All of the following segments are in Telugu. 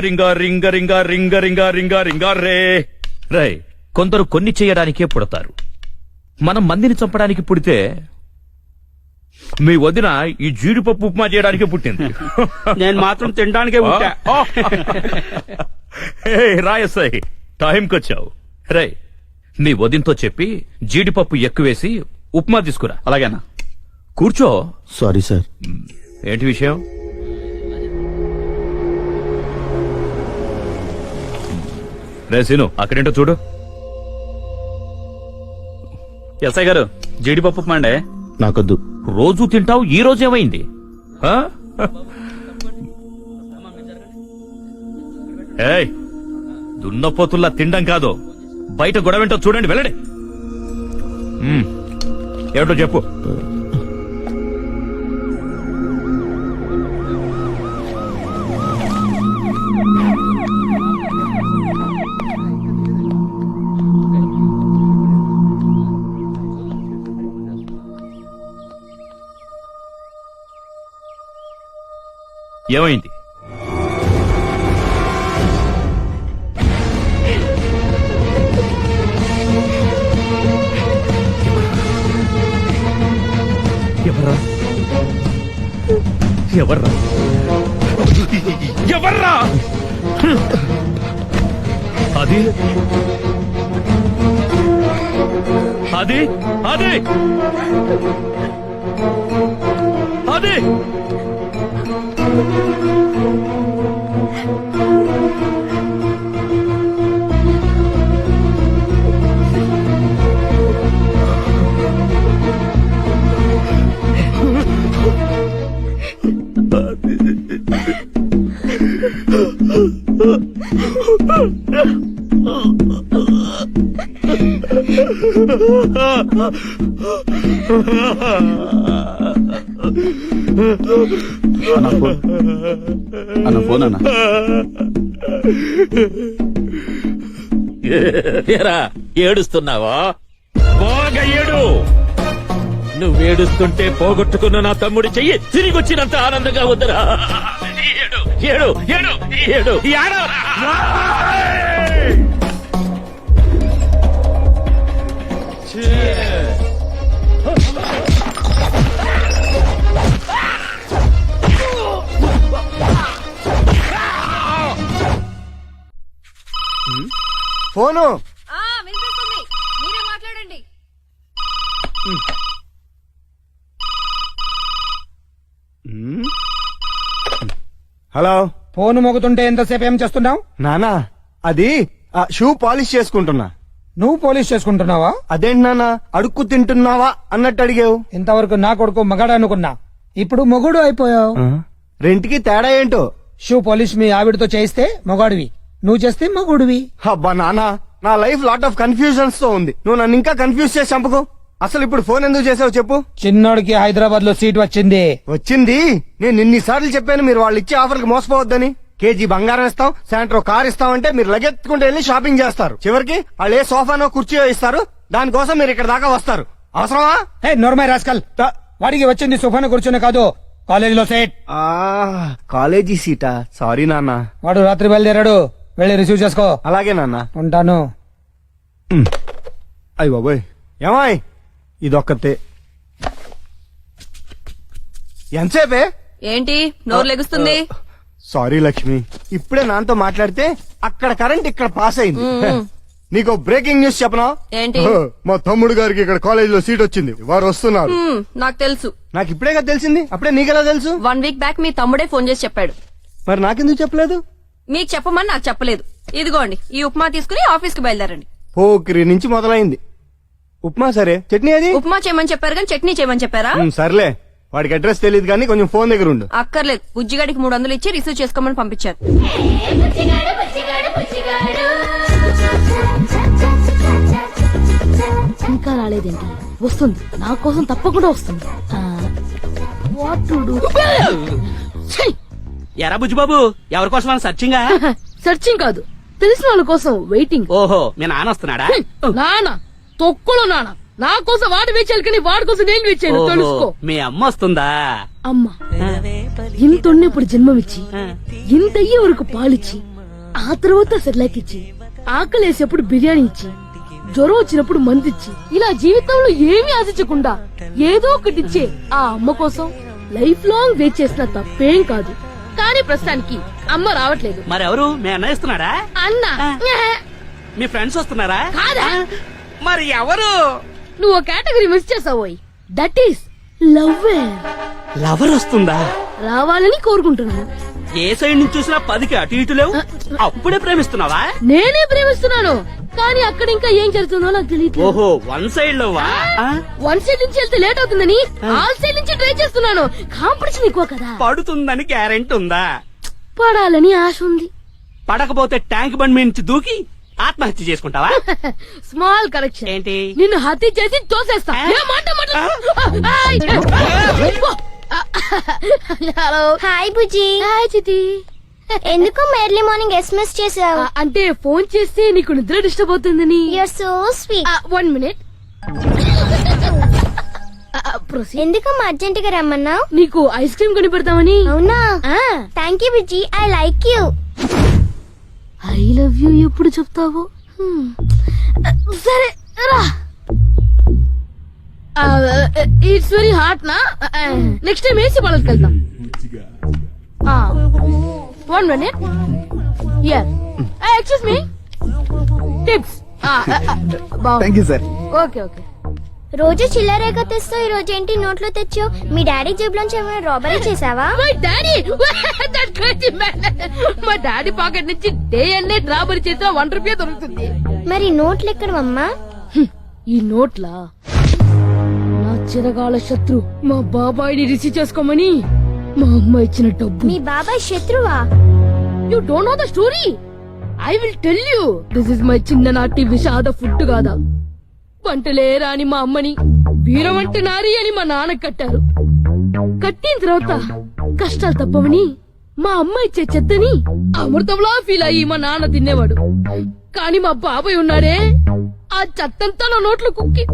రింగా రింగ రింగా రింగ రింగా రింగా రింగా రే. రై కొందరు కొన్ని చేయడానికే పుడతారు. మనం మందిని చంపడానికి పుడితే మీ వదిన ఈ జీడిపప్పు ఉప్మా చేయడానికే పుట్టింది. నేను మాత్రం తినడానికే పుట్టా. ఏయ్, రాయసాయి టైంకొచ్చావు రై మీ వదినతో చెప్పి జీడిపప్పు ఎక్కువేసి ఉప్మా తీసుకురా. అలాగేనా? కూర్చో. Sorry sir. ఏంటి విషయం? రే సీను అక్కడేంటో చూడు. ఎస్ఐ గారు జీడిపప్పు మండే. నాకొద్దు. రోజు తింటావు ఈ రోజు ఏమైంది? ఏయ్ దున్నపోతుల్లా తినడం కాదు. బయట గొడవేంటో చూడండి వెళ్ళండి. ఏమిటో చెప్పు. ఏమైంది? ఎవర్రా? ఎవర్రా? ఎవర్రా? అది? అది? అది? అది? Ha ha ha! అన్న ఫోన్. అన్న ఫోన్ అన్న. ఏరా ఏడుస్తున్నావా? బాగా ఏడు. నువ్వేడుస్తుంటే పోగొట్టుకున్న నా తమ్ముడి చెయ్యి తిరిగి వచ్చినంత ఆనందంగా ఉందిరా. ఏడు ఏడు ఏడు ఏడు ఏడవరా. ఫోను. ఆ వినిపిస్తుంది. మీరే మాట్లాడండి. హలో. ఫోన్ మోగుతుంటే ఎంతసేపు ఏం చేస్తున్నావు? నానా అది ఆ షూ పాలిష్ చేసుకుంటున్నా. నువ్వు పోలీస్ చేసుకుంటున్నావా? అదేంటి నానా అడుక్కు తింటున్నావా అన్నట్టు అడిగావు. ఇంతవరకు నా కొడుకు మగాడు అనుకున్నా. ఇప్పుడు మొగుడు అయిపోయావు. రెంట్కి తేడా ఏంటో? షూ పోలీస్ మీ ఆవిడతో చేయిస్తే మొగాడివి. నువ్వు చేస్తే మొగుడివి అబ్బా నానా నా లైఫ్ లాట్ ఆఫ్ కన్ఫ్యూజన్స్తో ఉంది. నువ్వు నన్ను ఇంకా కన్ఫ్యూజ్ చేసి చంపకు. అసలు ఇప్పుడు ఫోన్ ఎందుకు చేసావు చెప్పు. చిన్నోడికి హైదరాబాద్లో సీట్ వచ్చింది. వచ్చింది? నేను ఇన్నిసార్లు చెప్పాను మీరు వాళ్ళు ఇచ్చే ఆఫర్కి మోసపోవద్దని. కేజీ బంగారం ఇస్తాం సాయంత్రం కార్ ఇస్తామంటే మీరు లగెత్తుకుంటూ వెళ్ళి షాపింగ్ చేస్తారు. చివరికి వాళ్ళు ఏ సోఫానో కుర్చీయో ఇస్తారు. దానికోసం మీరు ఇక్కడ దాకా వస్తారు. అవసరమా? హే నోర్మై రాస్కల్ వాడికి వచ్చింది సుఫాన్ కూర్చుని కాదు. కాలేజీలో సీట్. కాలేజీ సీటా? సారీ నాన్న. వాడు రాత్రి బయలుదేరాడు. వెళ్ళి రిసీవ్ చేసుకో. అలాగే నాన్న. ఉంటాను. అయ్య బాబోయ్. ఏమాయ్? ఇదొక్కతే. ఎంతసేపే? ఏంటి? నోరు లెగుస్తుంది? సారీ లక్ష్మి. ఇప్పుడే నాతో మాట్లాడితే అక్కడ కరెంట్ ఇక్కడ పాస్ అయింది. నీకు బ్రేకింగ్ న్యూస్ చెప్పనా? ఏంటి? మా తమ్ముడు గారికి ఇక్కడ కాలేజీలో సీట్ వచ్చింది. వారు వస్తున్నారు. నాకు తెలుసు. నాకు ఇప్పుడే కదా తెలిసింది? అప్పుడే నీకెలా తెలుసు? వన్ వీక్ బ్యాక్ మీ తమ్ముడే ఫోన్ చేసి చెప్పాడు. మరి నాకెందుకు చెప్పలేదు? మీకు చెప్పమని నాకు చెప్పలేదు. ఇదిగోండి ఈ ఉప్మా తీసుకుని ఆఫీస్కి బయలుదేరండి. పోకిరి నుంచి మొదలైంది. ఉప్మా సరే చట్నీ అది? ఉప్మా చేయమని చెప్పారు కానీ చట్నీ చేయమని చెప్పారా? ఉమ్, సర్లే. వాడికి అడ్రస్ తెలియదు కానీ కొంచెం ఫోన్ దగ్గర ఉండు. అక్కర్లేదు. బుజ్జిగాడికి మూడు వందలు ఇచ్చి రిసీవ్ చేసుకోమని పంపించారు. ఇంకా రాలేదేంటి? వస్తుంది. నా కోసం తప్పకుండా వస్తుంది. What to do? ఎరా బుజ్జిబాబు ఎవరి కోసం సర్చింగా సెర్చింగ్ కాదు. తెలిసిన వాళ్ళ కోసం వెయిటింగ్ ఓహో మీ నాన్న వస్తున్నాడా? నాన్న తొక్కులో నాన్న. నా కోసం వాడు వేచాలి కానీ వాడి కోసం నేను వేచాను తెలుసుకో. మీ అమ్మ వస్తుందా? అమ్మా ఇంత ఉన్నప్పుడు జన్మమిచ్చి ఇంత అయ్యే వరకు పాలిచ్చి ఆ తర్వాత సెర్లాక్ ఇచ్చి ఆకలేసేప్పుడు బిర్యానీ ఇచ్చి జ్వరం వచ్చినప్పుడు మందిచ్చి ఇలా జీవితంలో ఏమీ ఆశించకుండా ఏదో ఒకటి ఇచ్చే ఆ అమ్మ కోసం లైఫ్ లాంగ్ వెయిట్ చేసిన తప్పేం కాదు. కానీ ప్రస్తుతానికి అమ్మ రావట్లేదు. మరెవరు మీ అన్న. ఇస్తున్నాడా అన్న మీ ఫ్రెండ్స్ వస్తున్నారా? కాదా? మరి ఎవరు? నువ్వు కేటగిరీ మిస్ చేసావోయ్. దట్ ఈస్ లవ్ లవర్ వస్తుందా? రావాలని కోరుకుంటున్నాను. ఏ సైడ్ నుంచి చూసినా పదికి అటు ఇటు లేవు. అప్పుడే ప్రేమిస్తున్నావా? నేనే ప్రేమిస్తున్నాను. కానీ అక్కడ ఇంకా ఏం జరుగుతుందో నాకు తెలియదు ఓహో వన్ సైడ్లో వన్ సైడ్ నుంచి వెళ్తే లేట్ అవుతుందని? ఆల్ సైడ్ నుంచి ట్రై చేస్తున్నాను. కాంపిటీషన్ ఎక్కువ కదా. పడుతుందని గ్యారెంటీ ఉందా? పడాలని ఆశ ఉంది. పడకపోతే ట్యాంక్ బండ్ మీద నుంచి దూకి ఆత్మహత్య చేసుకుంటావా? స్మాల్ కరెక్షన్ ఏంటి? నిన్ను హత్య చేసి తోసేస్తా. ఏ మాట మాట ఆయ్. హలో. హాయ్ బుజ్జి హాయ్ చితి ఎందుకు ఎర్లీ మార్నింగ్ ఎస్ఎంఎస్ చేసావు అంటే ఫోన్ చేస్తే నీకు నిద్ర డిస్టర్బ్ అవుతుందని. సో స్వీట్ వన్ మినిట్ ఎందుకమ్మా అర్జెంట్గా రమ్మన్నావు? నీకు ఐస్ క్రీమ్ కొని పెడతామని అవునా? ఆ, thank you Bujji I like you I love you ఎప్పుడు చెప్తావు? హ్మ్. సరే రా. ఇట్స్ వెరీ హాట్ నా? నెక్స్ట్ టైం ఏసీ వాళ్ళకి వెళ్తాం one minute your excuse me tips thank you sir okay okay రోజు చిల్లరేగా తెస్తావు ఈ రోజు ఏంటి నోట్లో తెచ్చావు? మీ డాడీ జేబులోంచి ఏమైనా రాబరీ చేసావా? మై డాడీ మా డాడీ పాకెట్ నుంచి డే అండ్ నైట్ రాబరి చేసిన వన్ రూపీ దొరుకుతుంది. మరి నోట్లు ఎక్కడమ్మా ఈ నోట్లా? నా చిరగాల శత్రు మా బాబాయిని రిసీవ్ చేసుకోమని మా అమ్మ ఇచ్చిన డబ్బు. మీ బాబాయ్ శత్రువా? You don't know the story I will tell you this is my చిన్ననాటి విషాద ఫుడ్ కాదా వంటలేరా అని మా అమ్మని వీరవంటి నారి అని మా నాన్న కట్టారు. కట్టిన తర్వాత కష్టాలు తప్పవని మా అమ్మ ఇచ్చే చెత్తని అమృతంలా ఫీల్ అయ్యి మా నాన్న తినేవాడు. కానీ మా బాబాయ్ ఉన్నాడే ఆ చెత్తంతా నా నోట్లో కుక్కి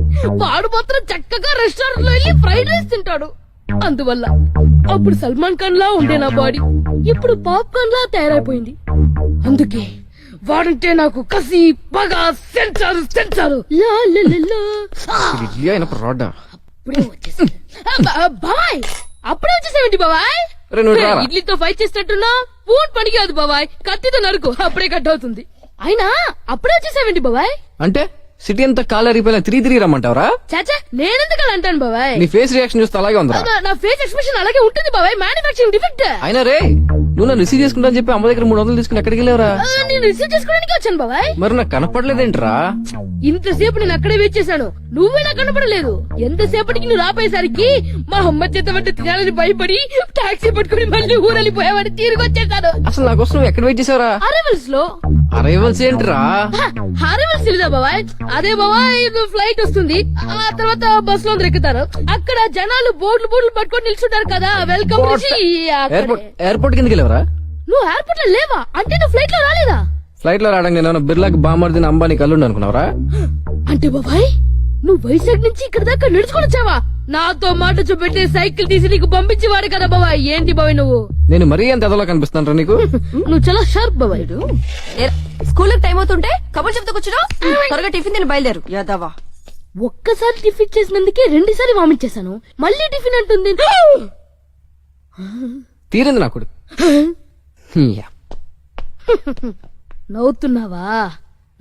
వాడు మాత్రం చక్కగా రెస్టారెంట్లో వెళ్ళి ఫ్రైడ్ రైస్ తింటాడు. అందువల్ల అప్పుడు సల్మాన్ ఖాన్ లా ఉండే నా బాడీ ఇప్పుడు పాప్కార్న్ లా తయారైపోయింది. అందుకే వాడంటే నాకు కసి పగ సెన్సారు సెన్సారు లా లా లా లా. ఆ, అప్పుడే బా- బాబాయ్ అప్పుడే వచ్చేసావేంటి బాబాయ్? ఇడ్లీతో ఫైట్ చేసినట్టున్నా? పూట్ పనికి కాదు బాబాయ్. కత్తితో నరుకు. అప్పుడే కట్ అవుతుంది. అయినా అప్పుడే వచ్చేసావేంటి బాబాయ్? అంటే? సిటీ అంతా కాలు అరిగిపోయినా తిరిగి తిరిగి రమ్మంటావరా? చాచా నేనెందుకు అలా అంటాను బాబాయ్? నీ ఫేస్ రియాక్షన్ చూస్తే అలాగే ఉందిరా. నా- నా ఫేస్ ఎక్స్ప్రెషన్ అలాగే ఉంటుంది బాబాయ్. మ్యానుఫాక్చరింగ్ డిఫెక్ట్ అయినా రే నువ్వు నన్ను రిసీవ్ చేసుకుంటా అని చెప్పి అమ్మ దగ్గర మూడు వందలు తీసుకుని ఎక్కడికి వెళ్ళావరా? నేను రిసీవ్ చేసుకోవడానికి వచ్చాను బాబాయ్. మరి నాకు కనపడలేదేంట్రా? ఇంతసేపు నేను అక్కడే వెయిట్ చేశాను. నువ్వే నాకు కనపడలేదు. ఎంతసేపటికి నువ్వు రాపోయేసరికి మా అమ్మ చేత వంట తినాలని భయపడి టాక్సీ పట్టుకుని మళ్ళీ ఊరెళ్ళిపోయావని తిరిగి వచ్చేసాను అసలు నా కోసం నువ్వు ఎక్కడ వెయిట్ చేసావరా? అరైవల్స్లో. అరైవల్స్ ఏంట్రా? తెలీదా బాబాయ్. అదే బాబాయ్ ఫ్లైట్ వస్తుంది. ఆ తర్వాత బస్లో ఎక్కుతారు. అక్కడ జనాలు బోర్డులు బోర్డులు పట్టుకొని నిల్చుంటారు కదా. వెల్కమ్ ఎయిర్పోర్ట్ ఎయిర్పోర్ట్ కిందకి వెళ్ళావరా? నువ్వు ఎయిర్పోర్ట్లో లేవా? అంటే నువ్వు ఫ్లైట్లో రాలేదా? ఫ్లైట్లో రావడానికి నేను బిర్లాకి బామర్దిని అంబానీ కల్లుండి అనుకున్నావరా? అంటే బాబాయ్ నువ్వు వైజాగ్ నుంచి ఇక్కడ దాకా నడుచుకొని వచ్చావా? నాతో మాట చూపెట్టే సైకిల్ తీసి నీకు పంపించేవాడు కదా బాబాయ్. ఏంటి బాబాయ్ నువ్వు? నేను మరీ ఎంత ఎదలో కనిపిస్తాను నీకు? నువ్వు చాలా షార్ప్ బాబాయ్. స్కూల్ టైం అవుతుంటే కబుర్ చెప్తూ కూర్చున్నావు త్వరగా టిఫిన్ తిని బయలుదేరు. యాదవా. ఒక్కసారి టిఫిన్ చేసినందుకే రెండుసారి వామిట్ చేశాను. మళ్ళీ టిఫిన్ అంటుంది. తీరింది నా కొడుకు. యా. నవ్వుతున్నావా?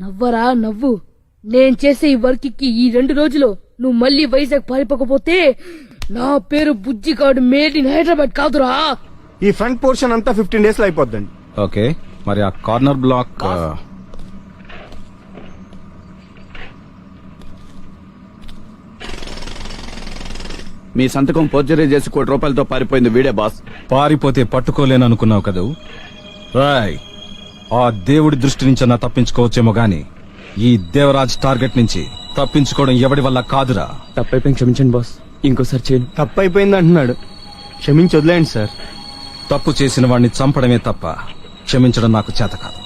నవ్వరా? నవ్వు. నేను చేసే ఈ వర్క్కి ఈ రెండు రోజులు నువ్వు మళ్ళీ వైజాగ్ పారిపోకపోతే నా పేరు బుజ్జిగాడు మేడ్ ఇన్ హైదరాబాద్ కాదురా. ఈ ఫ్రంట్ పోర్షన్ అంతా ఫిఫ్టీన్ డేస్లో అయిపోద్దండి. ఓకే. మరి ఆ కార్నర్ బ్లాక్ ఆ, మీ సంతకం పోర్జరీ చేసి కోటి రూపాయలతో పారిపోయింది వీడే బాస్. పారిపోతే పట్టుకోలేను అనుకున్నావు కదూ? రాయ్ ఆ దేవుడి దృష్టి నుంచి అన్నా తప్పించుకోవచ్చేమో గాని ఈ దేవరాజ్ టార్గెట్ నుంచి తప్పించుకోవడం ఎవడి వల్ల కాదురా? తప్పైపోయింది క్షమించండి బాస్. ఇంకోసారి చేయను. తప్పు అయిపోయింది అంటున్నాడు. క్షమించి వదిలేయండి సార్. తప్పు చేసిన వాడిని చంపడమే తప్ప క్షమించడం నాకు చేత కాదు.